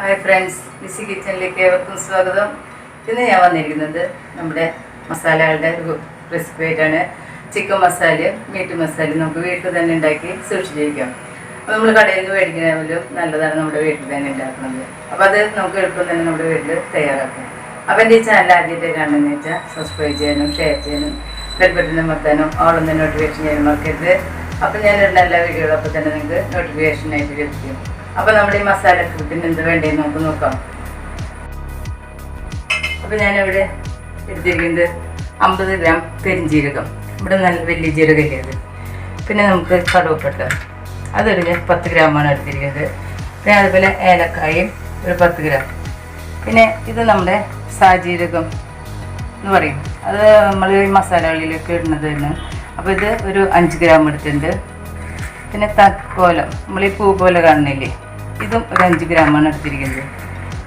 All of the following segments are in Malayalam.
ഹായ് ഫ്രണ്ട്സ് മിസ്സി കിച്ചണിലേക്ക് ഏവർക്കും സ്വാഗതം. ഇന്ന് ഞാൻ വന്നിരിക്കുന്നത് നമ്മുടെ മസാലകളുടെ ഒരു റെസിപ്പി ആയിട്ടാണ്. ചിക്കൻ മസാല മീറ്റ് മസാല നമുക്ക് വീട്ടിൽ തന്നെ ഉണ്ടാക്കി സൂക്ഷിച്ചിരിക്കാം. അപ്പോൾ നമ്മൾ കടയിൽ നിന്ന് മേടിക്കുന്നതിലും നല്ലതാണ് നമ്മുടെ വീട്ടിൽ തന്നെ ഉണ്ടാക്കുന്നത്. അപ്പോൾ അത് നമുക്ക് എളുപ്പം തന്നെ നമ്മുടെ വീട്ടിൽ തയ്യാറാക്കാം. അപ്പോൾ എന്റെ ഈ ചാനൽ ആദ്യമായിട്ട് കാണുന്നതെന്ന് വെച്ചാൽ സബ്സ്ക്രൈബ് ചെയ്യാനും ഷെയർ ചെയ്യാനും ബെൽ ബട്ടൺ അമർത്താനും ഓളൊന്ന് നോട്ടിഫിക്കേഷൻ ചെയ്യാനും മറക്കരുത്. അപ്പോൾ ഞാൻ നല്ല അപ്പോൾ തന്നെ നിങ്ങൾക്ക് നോട്ടിഫിക്കേഷൻ ആയിട്ട് ലഭിക്കും. അപ്പോൾ നമ്മുടെ ഈ മസാല ഫുഡിന് എന്ത് വേണ്ടേ നമുക്ക് നോക്കാം. അപ്പോൾ ഞാനിവിടെ എടുത്തിരിക്കുന്നത് അമ്പത് ഗ്രാം പെരിഞ്ജീരകം ഇവിടെ നല്ല വലിയ ജീരകമില്ലേ അത്. പിന്നെ നമുക്ക് കടുവപ്പട്ട. അതൊരു പത്ത് ഗ്രാമാണ് എടുത്തിരിക്കുന്നത്. പിന്നെ അതുപോലെ ഏലക്കായും ഒരു പത്ത് ഗ്രാം പിന്നെ ഇത് നമ്മുടെ സാജീരകം എന്ന് പറയും. അത് നമ്മൾ മസാലകളിലേക്ക് ഇടുന്നത് തന്നെ. അപ്പോൾ ഇത് ഒരു അഞ്ച് ഗ്രാം എടുത്തിട്ടുണ്ട്. പിന്നെ തക്കോലം. നമ്മൾ ഈ പൂ പോലെ കാണുന്നില്ലേ? ഇതും ഒരു അഞ്ച് ഗ്രാമാണ് എടുത്തിരിക്കുന്നത്.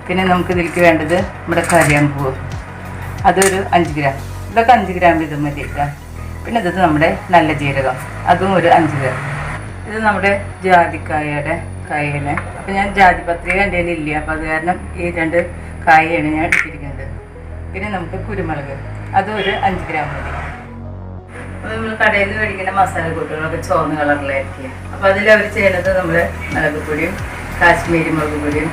പിന്നെ നമുക്ക് ഇതിലേക്ക് വേണ്ടത് നമ്മുടെ കരിയാമ്പൂവ് അതൊരു അഞ്ച് ഗ്രാം. ഇതൊക്കെ അഞ്ച് ഗ്രാം ഇത് മതി പിന്നെ ഇത് നമ്മുടെ നല്ല ജീരകം. അതും ഒരു അഞ്ച് ഗ്രാം. ഇത് നമ്മുടെ ജാതിക്കായയുടെ കായാണ്. അപ്പം ഞാൻ ജാതിപത്രിക എന്റെ കയ്യിലില്ല അപ്പോൾ അത് കാരണം ഈ രണ്ട് കായയാണ് ഞാൻ എടുത്തിരിക്കുന്നത്. പിന്നെ നമുക്ക് കുരുമുളക്. അതും ഒരു അഞ്ച് ഗ്രാം മതി. അപ്പോൾ നമ്മൾ കടയിൽ നിന്ന് മേടിക്കുന്ന മസാല കൂട്ടുകളൊക്കെ ചുവന്ന കളറിലായിരിക്കും. അപ്പോൾ അതിൽ അവർ ചെയ്യുന്നത് നമ്മൾ മുളക് പൊടിയും കാശ്മീരി മുളക് പൊടിയും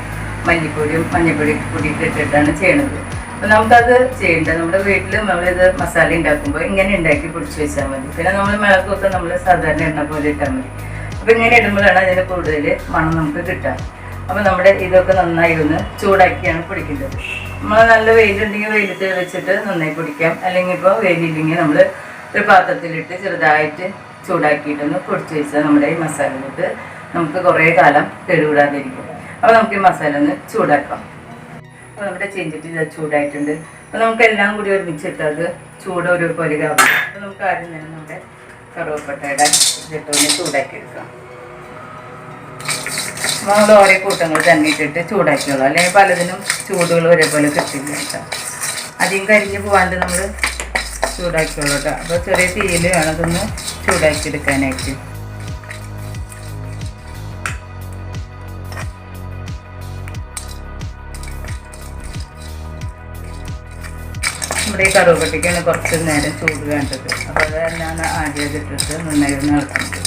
മല്ലിപ്പൊടിയും മഞ്ഞപ്പൊടിയും കൂടിയിട്ട് ഇട്ടിട്ടാണ് ചെയ്യണത്. അപ്പോൾ നമുക്കത് ചെയ്യേണ്ടത് നമ്മുടെ വീട്ടിൽ നമ്മളിത് മസാല ഉണ്ടാക്കുമ്പോൾ ഇങ്ങനെ ഉണ്ടാക്കി പൊടിച്ച് വെച്ചാൽ മതി. പിന്നെ നമ്മൾ മിളകൊക്കെ നമ്മൾ സാധാരണ എണ്ണ പോലെ ഇട്ടാൽ മതി. അപ്പോൾ ഇങ്ങനെ ഇടുമ്പോഴാണ് അതിന് കൂടുതൽ മണം നമുക്ക് കിട്ടുക അപ്പോൾ നമ്മുടെ ഇതൊക്കെ നന്നായി ഒന്ന് ചൂടാക്കിയാണ് പൊടിക്കേണ്ടത്. നമ്മൾ നല്ല വെയിലുണ്ടെങ്കിൽ വെയിലത്ത് വെച്ചിട്ട് നന്നായി പൊടിക്കാം. അല്ലെങ്കിൽ ഇപ്പോൾ വെയിലില്ലെങ്കിൽ നമ്മൾ ഒരു പാത്രത്തിലിട്ട് ചെറുതായിട്ട് ചൂടാക്കിയിട്ടൊന്ന് പൊടിച്ച് വെച്ചാൽ നമ്മുടെ ഈ മസാല കൂട്ട് നമുക്ക് കുറേ കാലം കേടുവിടാതിരിക്കും അപ്പോൾ നമുക്ക് ഈ മസാല ഒന്ന് ചൂടാക്കാം. അപ്പോൾ നമ്മുടെ ചേഞ്ചിട്ട് ഇത് ചൂടായിട്ടുണ്ട്. അപ്പോൾ നമുക്ക് എല്ലാം കൂടി ഒരുമിച്ചിട്ട് അത് ചൂട് ഒരു പോലെ ആവും അപ്പോൾ നമുക്ക് ആദ്യം തന്നെ നമ്മുടെ കറുവപ്പട്ടയുടെ ഇതിട്ട് ഒന്ന് ചൂടാക്കി എടുക്കാം നമ്മൾ ഓരോ കൂട്ടങ്ങൾ തന്നെ ഇട്ടിട്ട് ചൂടാക്കിയോളാം. അല്ലെങ്കിൽ പലതിനും ചൂടുകൾ ഒരേപോലെ കിട്ടില്ല കേട്ടോ. അധികം കരിഞ്ഞ് പോകാണ്ട് നമ്മൾ ചൂടാക്കിയുള്ളൂ കേട്ടോ. അപ്പോൾ ചെറിയ തീയിൽ വേണം ഇതൊന്ന് ചൂടാക്കി എടുക്കാനായിട്ട് നമ്മുടെ ഈ കറുവപ്പട്ടിക്കാണ് കുറച്ച് നേരം ചൂട് വേണ്ടത്. അപ്പോൾ അത് തന്നെയാണ് ആദ്യം ഇതിട്ടിട്ട് നന്നായി ഒന്ന് ഇളക്കുന്നത്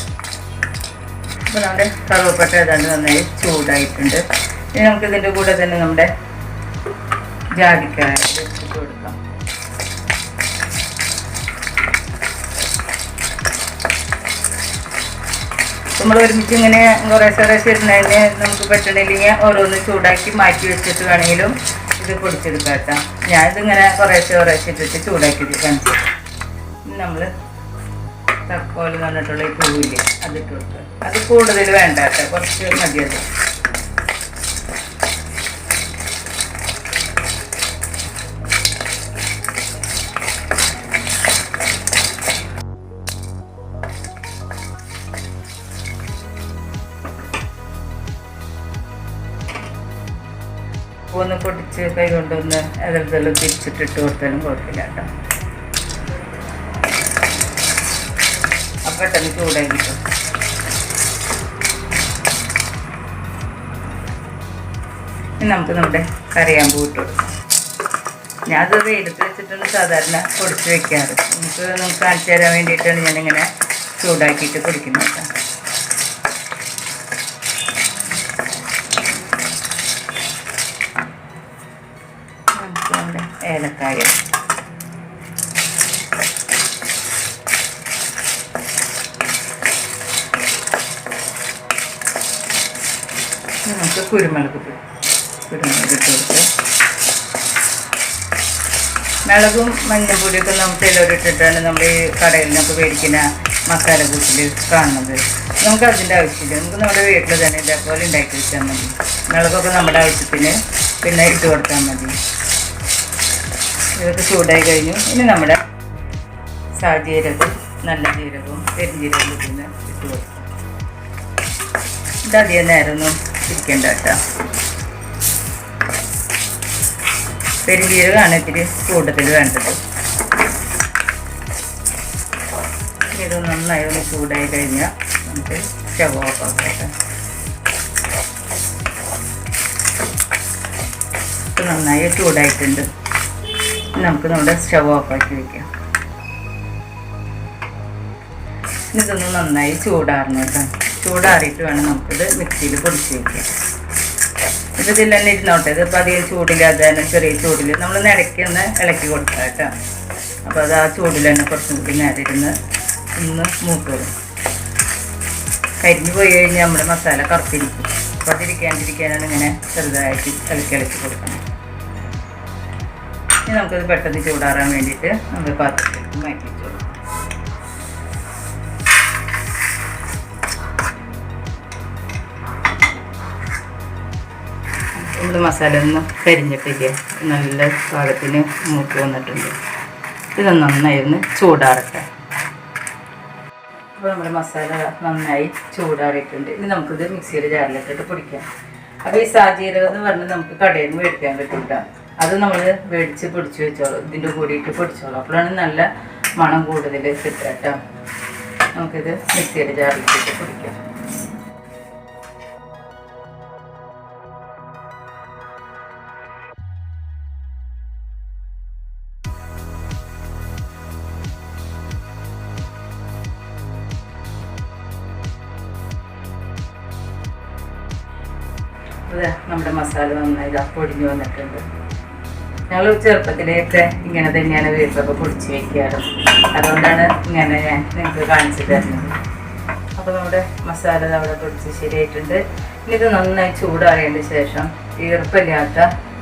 അപ്പോൾ നമ്മുടെ കറുവപ്പട്ട ഏതാണ്ട് നന്നായി ചൂടായിട്ടുണ്ട്. ഇനി നമുക്ക് ഇതിന്റെ കൂടെ തന്നെ നമ്മുടെ ജാതിക്കായ കൊടുക്കാം. നമ്മൾ ഒരുമിച്ച് ഇങ്ങനെ കുറേശ്ശെ കുറേശ്ശെ ഇരുന്നതിന് നമുക്ക് പറ്റണില്ലെങ്കിൽ ഓരോന്ന് ചൂടാക്കി മാറ്റി വെച്ചിട്ട് വേണമെങ്കിലും ഇത് പൊടിച്ചെടുക്കാം കേട്ടോ ഞാനിതിങ്ങനെ കുറേശ്ശെ കുറേശ്ശെ ഇട്ടിട്ട് ചൂടാക്കി കാണിച്ചു നമ്മൾ തക്കോൽ എന്ന് പറഞ്ഞിട്ടുള്ള ഈ പൂവില്ലേ അതിട്ട് കൊടുക്കുക. അത് കൂടുതൽ വേണ്ട കേട്ടോ കുറച്ച് മതി അത് ഒന്ന് പൊടിച്ച് കൈ കൊണ്ടൊന്ന് അതെല്ലാം തിരിച്ചിട്ടിട്ട് കൊടുത്താലും കുഴപ്പമില്ല കേട്ടോ. അപ്പം പെട്ടെന്ന് ചൂടായി കിട്ടും. നമുക്ക് നമ്മുടെ കറിയാമ്പൂ ഇട്ട് കൊടുക്കാം. ഞാനത് എടുത്ത് വെച്ചിട്ടാണ് സാധാരണ പൊടിച്ച് വെക്കാറ്. നമുക്ക് നമുക്ക് കാണിച്ചു തരാൻ വേണ്ടിയിട്ടാണ് ഞാനിങ്ങനെ ചൂടാക്കിയിട്ട് പൊടിക്കുന്നത് കേട്ടോ. ഏലക്കായ. നമുക്ക് കുരുമുളക് കുരുമുളക് ഇട്ട് കൊടുക്കുക മുളകും മഞ്ഞൾപ്പൊടിയൊക്കെ നമുക്ക് ചിലവരിട്ടിട്ടാണ് നമ്മൾ ഈ കടയിൽ നിന്നൊക്കെ മേടിക്കുന്ന മസാല കൂട്ടിൽ കാണുന്നത്. നമുക്ക് അതിന്റെ ആവശ്യമില്ല. നമുക്ക് നമ്മുടെ വീട്ടിൽ തന്നെ ഇതേപോലെ ഉണ്ടാക്കി വെച്ചാൽ മതി. മുളകൊക്കെ നമ്മുടെ ആവശ്യത്തിന് പിന്നെ ഇട്ട് കൊടുത്താൽ മതി. ഇതൊക്കെ ചൂടായി കഴിഞ്ഞു. ഇനി നമ്മുടെ സാജീരകം നല്ല ജീരകവും പെരുംജീരകവും പിന്നെ ഇട്ട് കൊടുക്കും. ഇത് അധികം നേരമൊന്നും ഇരിക്കേണ്ട കേട്ടോ. പെരുംജീരകമാണ് ഇത്തിരി കൂടുതൽ വേണ്ടത്. ഇത് നന്നായി ഒന്ന് ചൂടായി കഴിഞ്ഞാൽ നമുക്ക് സ്റ്റവ് ഓഫ് നന്നായി ചൂടായിട്ടുണ്ട്. നമുക്ക് നമ്മുടെ സ്റ്റവ് ഓഫാക്കി വെക്കാം. ഇതൊന്ന് നന്നായി ചൂടാറണം കേട്ടോ. ചൂടാറിയിട്ട് വേണം നമുക്കിത് മിക്സിയിൽ പൊടിച്ച് വെക്കാം. ഇത് ഇതിൽ തന്നെ ഇരുന്നോട്ടെ. ഇതിപ്പോൾ അധികം ചൂടില്ലാതെ തന്നെ ചെറിയ ചൂടിൽ. നമ്മൾ നിടയ്ക്കൊന്ന് ഇളക്കി കൊടുക്കാം കേട്ടോ. അപ്പോൾ അത് ആ ചൂടിൽ തന്നെ കുറച്ചും കൂടി നേരെ ഇരുന്ന് ഒന്ന് മൂത്ത് വരും. കരിഞ്ഞു പോയി കഴിഞ്ഞാൽ നമ്മുടെ മസാല കറുത്തിരിക്കും. അപ്പോൾ അതിരിക്കാണ്ടിരിക്കാനാണ് ഇങ്ങനെ ചെറുതായിട്ട് ഇളക്കി ഇളക്കി കൊടുക്കണം ഇനി നമുക്കത് പെട്ടെന്ന് ചൂടാറാൻ വേണ്ടിയിട്ട് നമ്മൾ പാത്രത്തിലേക്ക് മാറ്റി വെച്ചു നമ്മൾ മസാല ഒന്ന് കരിഞ്ഞിട്ടില്ല? നല്ല പാകത്തിന് മൂത്ത് വന്നിട്ടുണ്ട്. ഇത് നന്നായി ഒന്ന് ചൂടാറട്ടെ. അപ്പോൾ നമ്മുടെ മസാല നന്നായി ചൂടാറിയിട്ടുണ്ട്. ഇനി നമുക്കിത് മിക്സിയിൽ ജാറിലിട്ടിട്ട് പൊടിക്കാം. അപ്പോൾ ഈ സാജീരകം എന്ന് പറഞ്ഞാൽ നമുക്ക് കടയിൽ നിന്ന് മേടിക്കാൻ കിട്ടില്ല അത് നമ്മൾ വേടിച്ച് പിടിച്ച് വെച്ചോളൂ. ഇതിന്റെ കൂടിയിട്ട് പൊടിച്ചോളൂ. അപ്പോഴാണ് നല്ല മണം കൂടുതൽ കിട്ടുക കേട്ടോ നമുക്കിത് മിക്സിയുടെ ജാറിലിട്ടിട്ട് പൊടിക്കാം. നമ്മുടെ മസാല നന്നായി പൊടിഞ്ഞു വന്നിട്ടുണ്ട്. ഞങ്ങൾ ചെറുപ്പത്തിലേക്ക് ഇങ്ങനെ തന്നെയാണ് വീട്ടിലൊക്കെ പൊടിച്ച് വെക്കാറ്. അതുകൊണ്ടാണ് ഇങ്ങനെ ഞാൻ നിങ്ങൾക്ക് കാണിച്ചു തരുന്നത്. അപ്പോൾ നമ്മുടെ മസാല അവിടെ പൊടിച്ച് ശരിയായിട്ടുണ്ട്. ഇനി ഇത് നന്നായി ചൂടാറിയതിന് ശേഷം ഈർപ്പില്ലാത്ത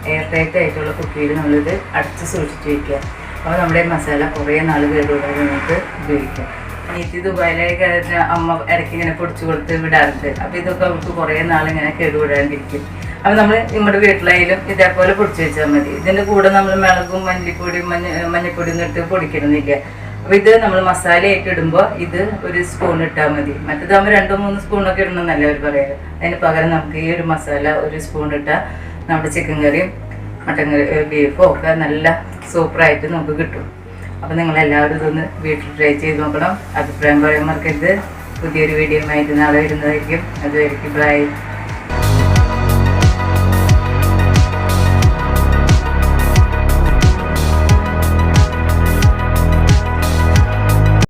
എയർ ടൈറ്റ് ആയിട്ടുള്ള കുപ്പിയിൽ നമ്മളിത് അടച്ച് സൂക്ഷിച്ച് വെക്കുക. അപ്പോൾ നമ്മുടെ മസാല കുറേ നാൾ കേടുകൂടാതെ നമുക്ക് ഉപയോഗിക്കാം. അനിയത്തി ദുബായിലേക്ക് അമ്മ ഇടയ്ക്ക് ഇങ്ങനെ പൊടിച്ചു കൊടുത്ത് വിടാറുണ്ട്. അപ്പൊ ഇതൊക്കെ അവർക്ക് കുറേ നാൾ ഇങ്ങനെ അപ്പൊ നമ്മൾ നമ്മുടെ വീട്ടിലായാലും ഇതേപോലെ പൊടിച്ചു വെച്ചാൽ മതി. ഇതിന്റെ കൂടെ നമ്മൾ മിളകും മല്ലിപ്പൊടിയും മഞ്ഞ മഞ്ഞപ്പൊടിയും ഇട്ട് പൊടിക്കണമെന്നില്ല അപ്പൊ ഇത് നമ്മൾ മസാലയായിട്ട് ഇടുമ്പോൾ ഇത് ഒരു സ്പൂൺ ഇട്ടാൽ മതി. മറ്റേതാകുമ്പോൾ രണ്ടോ മൂന്ന് സ്പൂണൊക്കെ ഇടണമെന്നല്ല അവർ പറയാറ് അതിന് പകരം നമുക്ക് ഈ ഒരു മസാല ഒരു സ്പൂൺ ഇട്ടാൽ നമ്മുടെ ചിക്കൻ കറിയും മട്ടൻ കറി ബീഫും ഒക്കെ നല്ല സൂപ്പറായിട്ട് നമുക്ക് കിട്ടും. അപ്പോൾ നിങ്ങൾ എല്ലാവരും ഇതൊന്ന് വീട്ടിൽ ട്രൈ ചെയ്ത് നോക്കണം. അഭിപ്രായം പറയാൻ മറക്കരുത്. പുതിയൊരു വീഡിയോ ആയിട്ട് നാളെ വരുന്നതായിരിക്കും. അതുവരെയ്ക്കും ബൈ